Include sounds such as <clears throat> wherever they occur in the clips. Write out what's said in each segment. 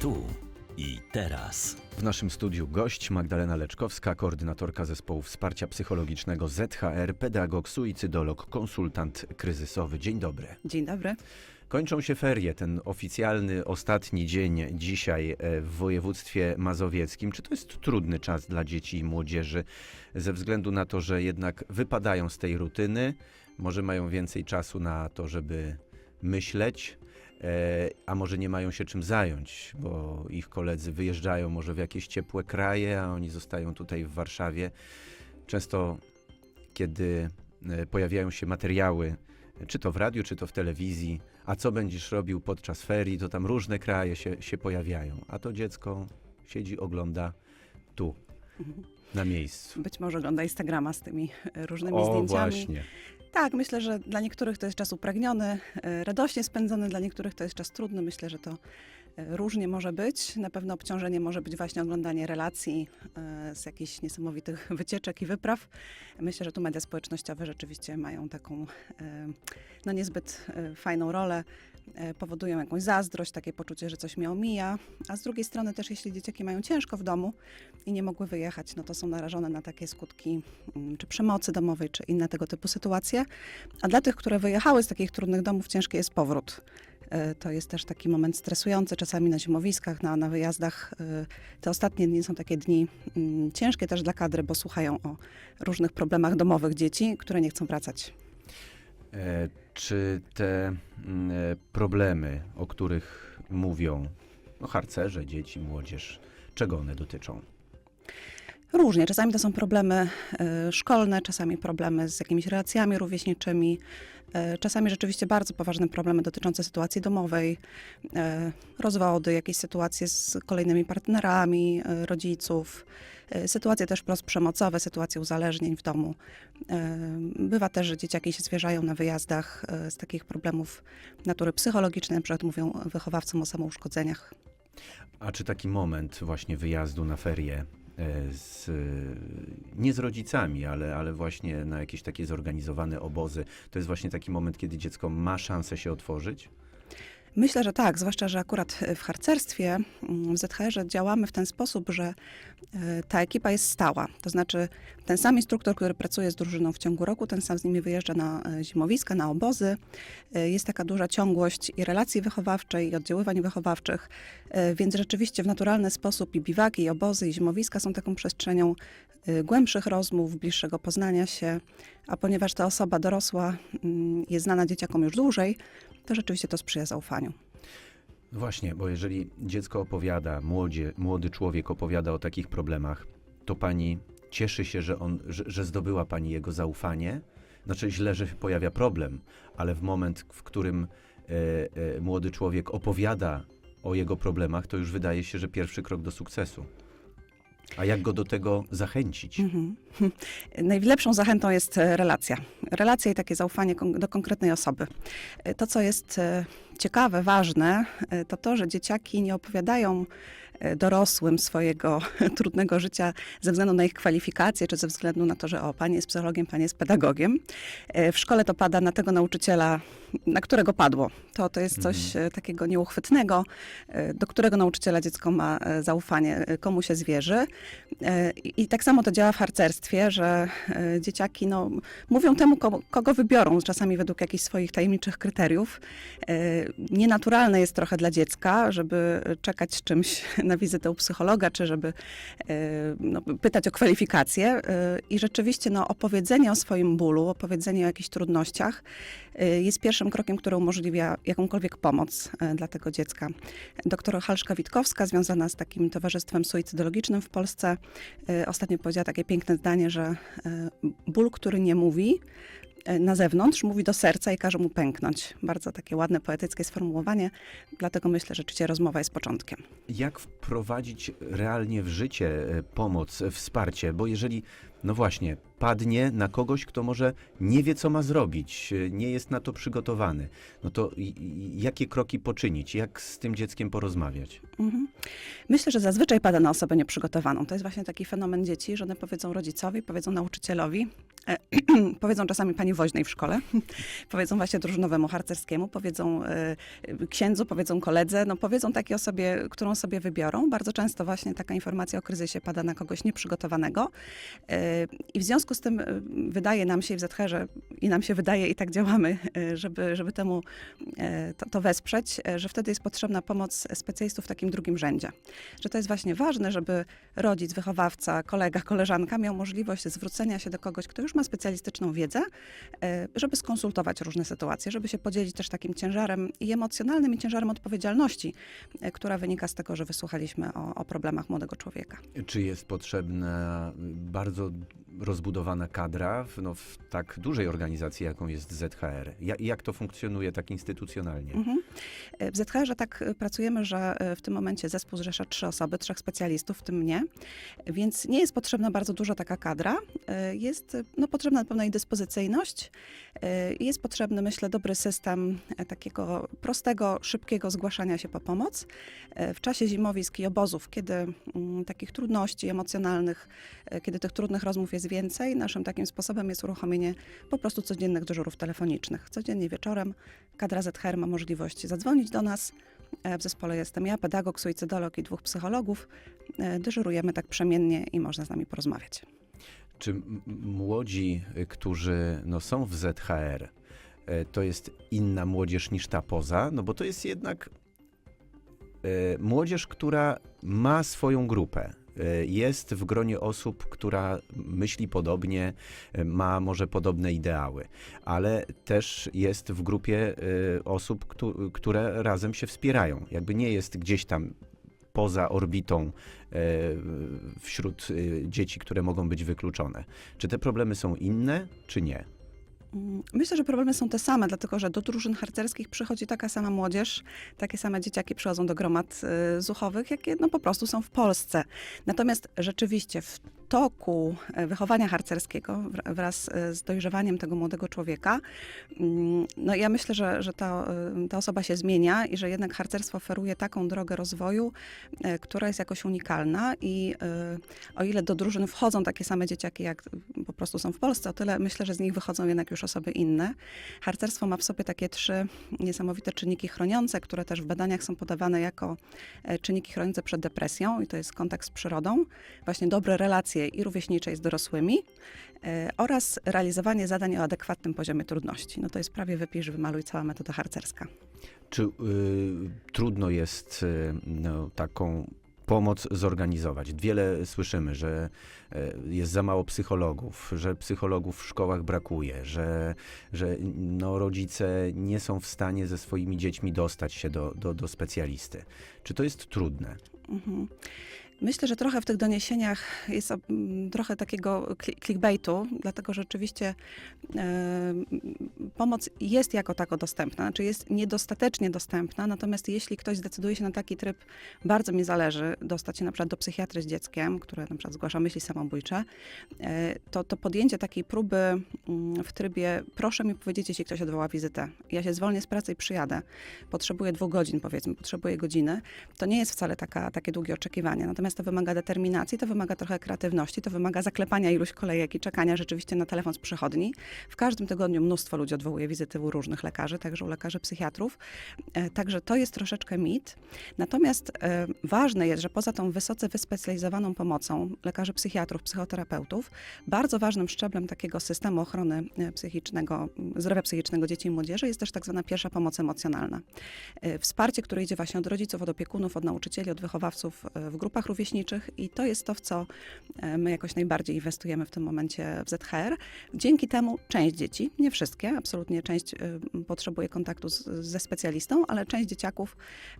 Tu i teraz. W naszym studiu gość Magdalena Leczkowska, koordynatorka zespołu wsparcia psychologicznego ZHR, pedagog, suicydolog, konsultant kryzysowy. Dzień dobry. Dzień dobry. Kończą się ferie, ten oficjalny ostatni dzień dzisiaj e, w województwie mazowieckim. Czy to jest trudny czas dla dzieci i młodzieży ze względu na to, że jednak wypadają z tej rutyny, może mają więcej czasu na to, żeby myśleć, a może nie mają się czym zająć, bo ich koledzy wyjeżdżają może w jakieś ciepłe kraje, a oni zostają tutaj w Warszawie. Często, kiedy e, pojawiają się materiały, czy to w radiu, czy to w telewizji, a co będziesz robił podczas ferii, to tam różne kraje się, się pojawiają, a to dziecko siedzi, ogląda tu, na miejscu. Być może ogląda Instagrama z tymi e, różnymi O, zdjęciami. właśnie. Tak, myślę, że dla niektórych to jest czas upragniony, e, radośnie spędzony, dla niektórych to jest czas trudny. Myślę, że to e, różnie może być. Na pewno obciążenie może być właśnie oglądanie relacji e, z jakichś niesamowitych <laughs> wycieczek i wypraw. Myślę, że tu media społecznościowe rzeczywiście mają taką no niezbyt fajną rolę. E, Powodują jakąś zazdrość, takie poczucie, że coś mnie omija. A z drugiej strony też, jeśli dzieciaki mają ciężko w domu i nie mogły wyjechać, no to są narażone na takie skutki mm, czy przemocy domowej, czy inne tego typu sytuacje. A dla tych, które wyjechały z takich trudnych domów, ciężki jest powrót. E, To jest też taki moment stresujący, czasami na zimowiskach, na, na wyjazdach. E, Te ostatnie dni są takie dni mm, ciężkie też dla kadry, bo słuchają o różnych problemach domowych dzieci, które nie chcą wracać. E, czy te mm, e, problemy, o których mówią no, harcerze, dzieci, młodzież, czego one dotyczą? Różnie. Czasami to są problemy e, szkolne, czasami problemy z jakimiś relacjami rówieśniczymi, czasami rzeczywiście bardzo poważne problemy dotyczące sytuacji domowej, e, rozwody, jakieś sytuacje z kolejnymi partnerami e, rodziców, e, sytuacje też wprost przemocowe, sytuacje uzależnień w domu. E, Bywa też, że dzieciaki się zwierzają na wyjazdach e, z takich problemów natury psychologicznej, na przykład mówią wychowawcom o samouszkodzeniach. A czy taki moment właśnie wyjazdu na ferie e, z, e, nie z rodzicami, ale, ale właśnie na jakieś takie zorganizowane obozy, to jest właśnie taki moment, kiedy dziecko ma szansę się otworzyć? Myślę, że tak, zwłaszcza, że akurat w harcerstwie mm, w ZHR działamy w ten sposób, że e, ta ekipa jest stała. To znaczy ten sam instruktor, który pracuje z drużyną w ciągu roku, ten sam z nimi wyjeżdża na e, zimowiska, na obozy. E, Jest taka duża ciągłość i relacji wychowawczej, i oddziaływań wychowawczych, więc rzeczywiście w naturalny sposób i biwaki, i obozy, i zimowiska są taką przestrzenią głębszych rozmów, bliższego poznania się, a ponieważ ta osoba dorosła mm, jest znana dzieciakom już dłużej, to rzeczywiście to sprzyja zaufaniu. Właśnie, bo jeżeli dziecko opowiada, młodzie, młody człowiek opowiada o takich problemach, to pani cieszy się, że, on, że, że zdobyła pani jego zaufanie. Znaczy źle, że się pojawia problem, ale w moment, w którym e, e, młody człowiek opowiada o jego problemach, to już wydaje się, że pierwszy krok do sukcesu. A jak go do tego zachęcić? Mhm. <laughs> Najlepszą zachętą jest e, relacja. Relacja i takie zaufanie do konkretnej osoby. E, To, co jest e, ciekawe, ważne, to to, że dzieciaki nie opowiadają dorosłym swojego <laughs> trudnego życia ze względu na ich kwalifikacje, czy ze względu na to, że o, pani jest psychologiem, pani jest pedagogiem. W szkole to pada na tego nauczyciela, na którego padło. To, to jest coś e, takiego nieuchwytnego, e, do którego nauczyciela dziecko ma e, zaufanie, komu się zwierzy. I tak samo to działa w harcerstwie, że dzieciaki no, mówią temu, kogo, wybiorą, czasami według jakichś swoich tajemniczych kryteriów. Nienaturalne jest trochę dla dziecka, żeby czekać z czymś <laughs> na wizytę u psychologa, czy żeby no, pytać o kwalifikacje. I rzeczywiście no, opowiedzenie o swoim bólu, opowiedzenie o jakichś trudnościach jest pierwszym krokiem, który umożliwia jakąkolwiek pomoc e, dla tego dziecka. Doktor Halszka-Witkowska, związana z takim towarzystwem suicydologicznym w Polsce, e, ostatnio powiedziała takie piękne zdanie, że e, ból, który nie mówi, na zewnątrz, mówi do serca i każe mu pęknąć. Bardzo takie ładne, poetyckie sformułowanie, dlatego myślę, że rzeczywiście rozmowa jest początkiem. Jak wprowadzić realnie w życie pomoc, wsparcie? Bo jeżeli no właśnie, padnie na kogoś, kto może nie wie, co ma zrobić, e, nie jest na to przygotowany, no to jakie kroki poczynić? Jak z tym dzieckiem porozmawiać? Mhm. Myślę, że zazwyczaj pada na osobę nieprzygotowaną. To jest właśnie taki fenomen dzieci, że one powiedzą rodzicowi, powiedzą nauczycielowi, e, <clears throat> powiedzą czasami pani woźnej w szkole, <laughs> powiedzą właśnie drużynowemu harcerskiemu, powiedzą e, księdzu, powiedzą koledze, no powiedzą takiej osobie, którą sobie wybiorą. Bardzo często właśnie taka informacja o kryzysie pada na kogoś nieprzygotowanego. E, I w związku z tym e, wydaje nam się w ZHR, i nam się wydaje i tak działamy, e, żeby, żeby temu e, to, to wesprzeć, że wtedy jest potrzebna pomoc specjalistów w takim drugim rzędzie. Że to jest właśnie ważne, żeby rodzic, wychowawca, kolega, koleżanka miał możliwość zwrócenia się do kogoś, kto już ma specjalistyczną wiedzę, żeby skonsultować różne sytuacje, żeby się podzielić też takim ciężarem i emocjonalnym, i ciężarem odpowiedzialności, która wynika z tego, że wysłuchaliśmy o, o problemach młodego człowieka. Czy jest potrzebna bardzo rozbudowana kadra w, no, w tak dużej organizacji, jaką jest ZHR? Ja, jak to funkcjonuje tak instytucjonalnie? Mhm. W ZHR tak e, pracujemy, że e, w tym momencie zespół zrzesza trzy osoby, trzech specjalistów, w tym mnie, więc nie jest potrzebna bardzo duża taka kadra. E, Jest e, no, potrzebna pewna dyspozycyjność, e, jest potrzebny, myślę, dobry system e, takiego prostego, szybkiego zgłaszania się po pomoc. E, W czasie zimowisk i obozów, kiedy mm, takich trudności emocjonalnych, e, kiedy tych trudnych rozmów jest więcej, naszym takim sposobem jest uruchomienie po prostu codziennych dyżurów telefonicznych. Codziennie wieczorem kadra ZHR ma możliwość zadzwonić do nas. E, W zespole jestem ja, pedagog, suicydolog i dwóch psychologów. E, Dyżurujemy tak przemiennie i można z nami porozmawiać. Czy młodzi, y, którzy no, są w ZHR, e, to jest inna młodzież niż ta poza? No bo to jest jednak młodzież, która ma swoją grupę. E, Jest w gronie osób, która myśli podobnie, e, ma może podobne ideały, ale też jest w grupie e, osób, któ- które razem się wspierają. Jakby nie jest gdzieś tam poza orbitą wśród dzieci, które mogą być wykluczone. Czy te problemy są inne, czy nie? Mm, Myślę, że problemy są te same, dlatego że do drużyn harcerskich przychodzi taka sama młodzież, takie same dzieciaki przychodzą do gromad y, zuchowych, jakie no, po prostu są w Polsce. Natomiast rzeczywiście w toku e, wychowania harcerskiego wra- wraz e, z dojrzewaniem tego młodego człowieka, mm, no ja myślę, że, że ta, e, ta osoba się zmienia i że jednak harcerstwo oferuje taką drogę rozwoju, która jest jakoś unikalna i o ile do drużyn wchodzą takie same dzieciaki, jak po prostu są w Polsce, o tyle myślę, że z nich wychodzą jednak już osoby inne. Harcerstwo ma w sobie takie trzy niesamowite czynniki chroniące, które też w badaniach są podawane jako czynniki chroniące przed depresją i to jest kontakt z przyrodą, właśnie dobre relacje i rówieśnicze i z dorosłymi e, oraz realizowanie zadań o adekwatnym poziomie trudności. No to jest prawie wypisz, wymaluj cała metoda harcerska. Czy y, trudno jest y, no, taką pomoc zorganizować? Wiele słyszymy, że e, jest za mało psychologów, że psychologów w szkołach brakuje, że, że no, rodzice nie są w stanie ze swoimi dziećmi dostać się do, do, do specjalisty. Czy to jest trudne? Mhm. Myślę, że trochę w tych doniesieniach jest trochę takiego clickbaitu, dlatego że rzeczywiście e, pomoc jest jako tako dostępna, znaczy jest niedostatecznie dostępna, natomiast jeśli ktoś zdecyduje się na taki tryb, bardzo mi zależy dostać się na przykład do psychiatry z dzieckiem, które na przykład zgłasza myśli samobójcze, e, to, to podjęcie takiej próby mm, w trybie proszę mi powiedzieć, jeśli ktoś odwoła wizytę. Ja się zwolnię z pracy i przyjadę. Potrzebuję dwóch godzin, powiedzmy, potrzebuję godziny. To nie jest wcale taka, takie długie oczekiwanie. Natomiast to wymaga determinacji, to wymaga trochę kreatywności, to wymaga zaklepania iluś kolejek i czekania rzeczywiście na telefon z przychodni. W każdym tygodniu mnóstwo ludzi odwołuje wizyty u różnych lekarzy, także u lekarzy psychiatrów. E, Także to jest troszeczkę mit. Natomiast e, ważne jest, że poza tą wysoce wyspecjalizowaną pomocą lekarzy psychiatrów, psychoterapeutów, bardzo ważnym szczeblem takiego systemu ochrony e, psychicznego, m, zdrowia psychicznego dzieci i młodzieży jest też tak zwana pierwsza pomoc emocjonalna. Wsparcie, które idzie właśnie od rodziców, od opiekunów, od nauczycieli, od wychowawców w grupach rówieśniczych i to jest to, w co e, my jakoś najbardziej inwestujemy w tym momencie w ZHR. Dzięki temu część dzieci, nie wszystkie, absolutnie część e, potrzebuje kontaktu z, ze specjalistą, ale część dzieciaków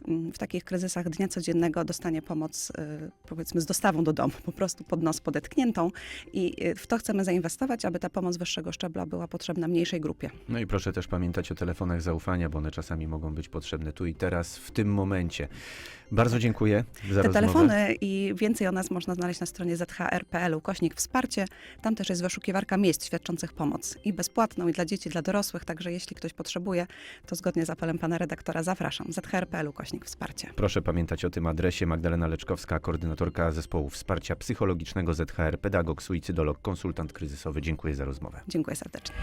m, w takich kryzysach dnia codziennego dostanie pomoc, e, powiedzmy, z dostawą do domu, po prostu pod nos podetkniętą i w to chcemy zainwestować, aby ta pomoc wyższego szczebla była potrzebna mniejszej grupie. No i proszę też pamiętać o telefonach zaufania, bo one czasami mogą być potrzebne tu i teraz, w tym momencie. Bardzo dziękuję za Te rozmowę. telefony i więcej o nas można znaleźć na stronie zhr.pl ukośnik wsparcie. Tam też jest wyszukiwarka miejsc świadczących pomoc i bezpłatną, i dla dzieci, i dla dorosłych, także jeśli ktoś potrzebuje, to zgodnie z apelem pana redaktora zapraszam. zhr.pl ukośnik wsparcie. Proszę pamiętać o tym adresie. Magdalena Leczkowska, koordynatorka zespołu wsparcia psychologicznego ZHR, pedagog, suicydolog, konsultant kryzysowy. Dziękuję za rozmowę. Dziękuję serdecznie.